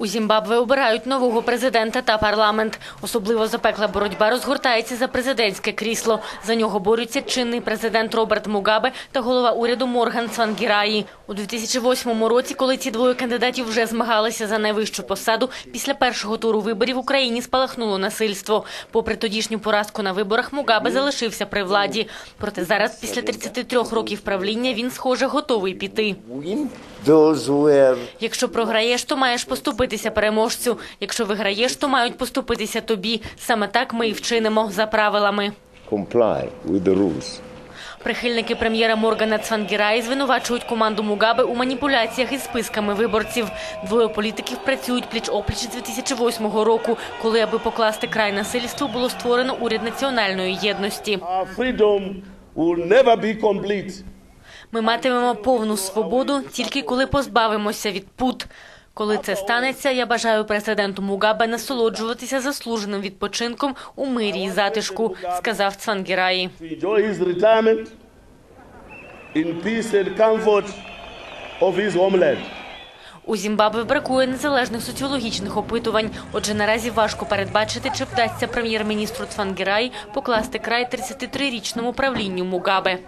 У Зімбабве обирають нового президента та парламент. Особливо запекла боротьба розгортається за президентське крісло. За нього борються чинний президент Роберт Мугабе та голова уряду Морган Цвангіраї. У 2008 році, коли ці двоє кандидатів вже змагалися за найвищу посаду, після першого туру виборів в Україні спалахнуло насильство. Попри тодішню поразку на виборах, Мугабе залишився при владі. Проте зараз, після 33 років правління, він, схоже, готовий піти. Якщо програєш, то маєш поступитися переможцю. Якщо виграєш, то мають поступитися тобі. Саме так ми і вчинимо за правилами. comply with. Прихильники прем'єра Моргана Цвангіраї звинувачують команду Мугабе у маніпуляціях із списками виборців. Двоє політиків працюють пліч-опліч з 2008 року, коли, аби покласти край насильству, було створено уряд національної єдності. Ми матимемо повну свободу тільки коли позбавимося від пут. Коли це станеться, я бажаю президенту Мугабе насолоджуватися заслуженим відпочинком у мирі і затишку, сказав Цвангіраї. У Зімбабве бракує незалежних соціологічних опитувань. Отже, наразі важко передбачити, чи вдасться прем'єр-міністру Цвангіраї покласти край 33-річному правлінню Мугабе.